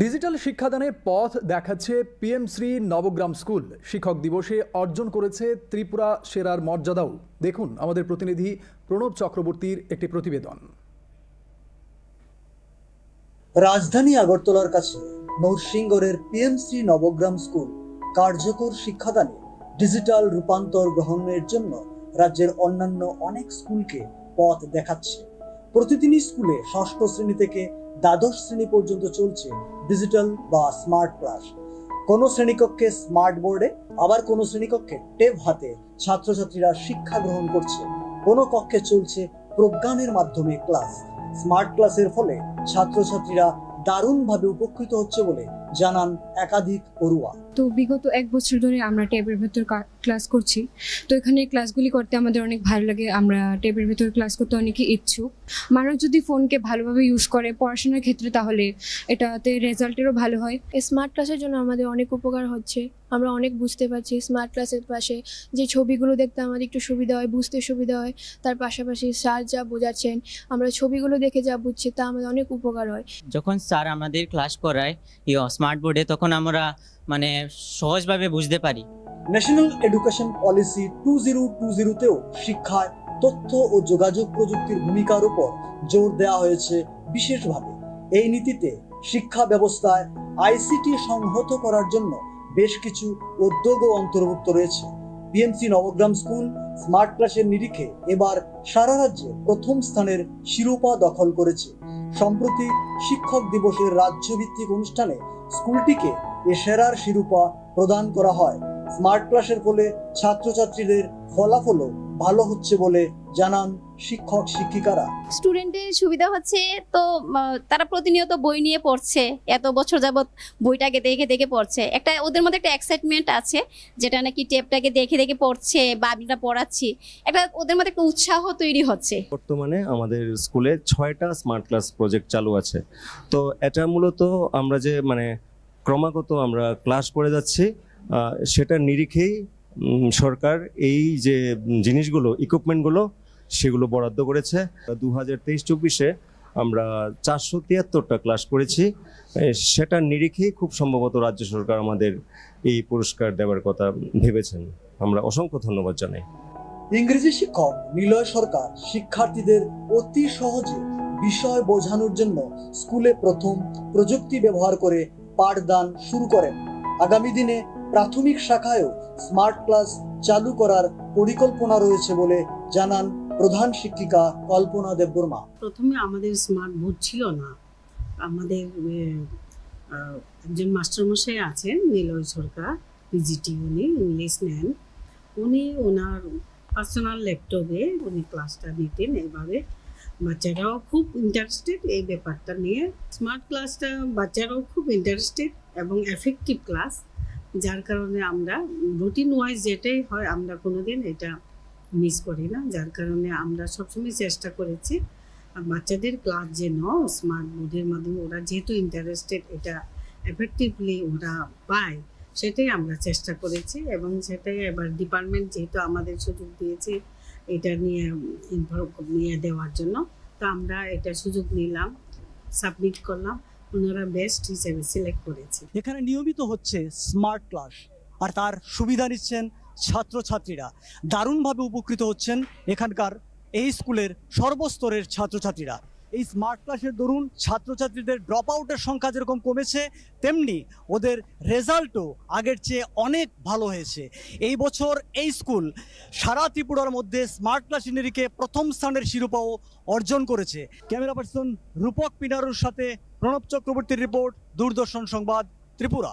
Digital শিক্ষাদানে পথ দেখাচ্ছে PM Shri Nabagram school. শিক্ষক দিবসে অর্জন করেছে ত্রিপুরা সেরার মর্যাদাও। দেখুন আমাদের প্রতিনিধি প্রণব চক্রবর্তীর একটি প্রতিবেদন। রাজধানী আগরতলার কাছে নরসিংগড়ের পিএমসি নবগ্রাম স্কুল কার্যকর শিক্ষাদানে ডিজিটাল রূপান্তর গ্রহণের জন্য রাজ্যের অন্যান্য অনেক স্কুলকে পথ দেখাচ্ছে। প্রতিদিনই স্কুলে ষষ্ঠ শ্রেণি থেকে দ্বাদশ শ্রেণি পর্যন্ত চলছে ডিজিটাল বা স্মার্ট ক্লাস কোনো শ্রেণীকক্ষে স্মার্ট বোর্ডে আবার কোনো শ্রেণীকক্ষে টেপ হাতে ছাত্রছাত্রীরা শিক্ষা গ্রহণ করছে। কোনো কক্ষে চলছে প্রজ্ঞানের মাধ্যমে ক্লাস স্মার্ট ক্লাসের ফলে ছাত্রছাত্রীরা দারুণভাবে উপকৃত হচ্ছে বলে জানান একাধিক পড়ুয়া। তো বিগত এক বছর ধরে আমরা ট্যাবের ভেতর ক্লাস করছি। তো এখানে ক্লাসগুলি করতে আমাদের অনেক ভালো লাগে। আমরা ট্যাবের ভেতর ক্লাস করতে অনেকে ইচ্ছুক। মানুষ যদি ফোনকে ভালোভাবে ইউজ করে পড়াশোনার ক্ষেত্রে তাহলে এটাতে রেজাল্টেরও ভালো হয়। স্মার্ট ক্লাসের জন্য আমাদের অনেক উপকার হচ্ছে। আমরা অনেক বুঝতে পারছি স্মার্ট ক্লাসের পাশে যে ছবিগুলো দেখতে আমাদের একটু সুবিধা হয় বুঝতে সুবিধা হয়। তার পাশাপাশি স্যার যা বোঝাচ্ছেন আমরা ছবিগুলো দেখে যা বুঝছি তা আমাদের অনেক উপকার হয়। যখন স্যার আমাদের ক্লাস করায় স্মার্ট বোর্ডে তখন আমরা মানে সহজভাবে বুঝতে পারি। National education policy two zero two জিরোতেও শিক্ষায় তথ্য ও যোগাযোগ প্রযুক্তির ভূমিকার উপর জোর দেওয়া হয়েছে বিশেষভাবে। এই নীতিতে শিক্ষা ব্যবস্থায় আইসিটি সংহত করার জন্য বেশ কিছু উদ্যোগও অন্তর্ভুক্ত রয়েছে। পিএমসি নবগ্রাম স্কুল স্মার্ট ক্লাসের নিরিখে এবার সারা রাজ্যে প্রথম স্থানের শিরোপা দখল করেছে। সম্প্রতি শিক্ষক দিবসের রাজ্যভিত্তিক অনুষ্ঠানে স্কুলটিকে এ সেরার শিরোপা প্রদান করা হয়। স্মার্ট ক্লাসের ফলে ছাত্রছাত্রীদের ফলাফলও ভালো হচ্ছে বলে জানান শিক্ষক শিক্ষিকারা। স্টুডেন্টের সুবিধা হচ্ছে তো তারা প্রতিনিয়ত বই নিয়ে পড়ছে এত বছর যাবত বইটাকে দেখে দেখে পড়ছে। একটা ওদের মধ্যে একটা এক্সাইটমেন্ট আছে যেটা নাকি টেপটাকে দেখে দেখে পড়ছে বা আমরা পড়াচ্ছি। একটা ওদের মধ্যে একটা উৎসাহ তৈরি হচ্ছে। বর্তমানে আমাদের স্কুলে ছয়টা স্মার্ট ক্লাস প্রজেক্ট চালু আছে। তো এটা মূলত আমরা যে মানে ক্রমাগত আমরা ক্লাস করে যাচ্ছি সেটার নিরিখেই সরকার এই যে জিনিসগুলো ইকুইপমেন্টগুলো সেগুলো বরাদ্দ করেছে। দু হাজার তেইশ চব্বিশে আমরা চারশো তিয়াত্তরটা ক্লাস করেছি। সেটার নিরিখেই খুব সম্ভবত রাজ্য সরকার আমাদের এই পুরস্কার দেওয়ার কথা ভেবেছেন। আমরা অসংখ্য ধন্যবাদ জানাই। ইংরেজি শিক্ষক নিলয় সরকার শিক্ষার্থীদের অতি সহজে বিষয় বোঝানোর জন্য স্কুলে প্রথম প্রযুক্তি ব্যবহার করে পাঠদান শুরু করেন। আগামী দিনে প্রাথমিক শাখায়ও স্মার্ট ক্লাস চালু করার পরিকল্পনা রয়েছে বলে জানান প্রধান শিক্ষিকা কল্পনা দেববর্মা। প্রথমে আমাদের স্মার্ট বোর্ড ছিল না। আমাদের একজন মাস্টারমশাই আছেন, নীলয় সরকার, পিজিটি উনি, ইংলিশ নেন উনি ওনার পার্সোনাল ল্যাপটপে উনি ক্লাসটা নিতেন। এইভাবে বাচ্চারাও খুব ইন্টারেস্টেড এই ব্যাপারটা নিয়ে। স্মার্ট ক্লাসটা বাচ্চারাও খুব ইন্টারেস্টেড এবং এফেক্টিভ ক্লাস যার কারণে আমরা রুটিন ওয়াইজ যেটাই হয়, আমরা কোনোদিন এটা মিস করি না, যার কারণে আমরা সবসময় চেষ্টা করেছি। বাচ্চাদের ক্লাস যেন স্মার্ট বোর্ডের মাধ্যমে ওরা যেহেতু ইন্টারেস্টেড এটা এফেক্টিভলি ওরা পায়, সেটাই আমরা চেষ্টা করেছি এবং সেটাই এবার ডিপার্টমেন্ট যেহেতু আমাদের সুযোগ দিয়েছে, এটা নিয়ে ইনফর্ম নিয়ে দেওয়ার জন্য, তো আমরা এটা সুযোগ নিলাম সাবমিট করলাম, ওনারা বেস্ট হিসেবে সিলেক্ট করেছে। এখানে নিয়মিত হচ্ছে স্মার্ট ক্লাস আর তার সুবিধা নিচ্ছেন ছাত্রছাত্রীরা দারুণভাবে উপকৃত হচ্ছেন এখানকার এই স্কুলের সর্বস্তরের ছাত্রছাত্রীরা। এই স্মার্ট ক্লাসের দরুন ছাত্রছাত্রীদের ড্রপ আউটের সংখ্যা যেরকম কমেছে, তেমনি ওদের রেজাল্টও আগের চেয়ে অনেক ভালো হয়েছে। এই বছর এই স্কুল সারা ত্রিপুরার মধ্যে স্মার্ট ক্লাস নিরিখে প্রথম স্থানের শিরোপাও অর্জন করেছে। ক্যামেরা পার্সন রূপক পিনারুর সাথে প্রণব চক্রবর্তীর রিপোর্ট, দূরদর্শন সংবাদ, ত্রিপুরা।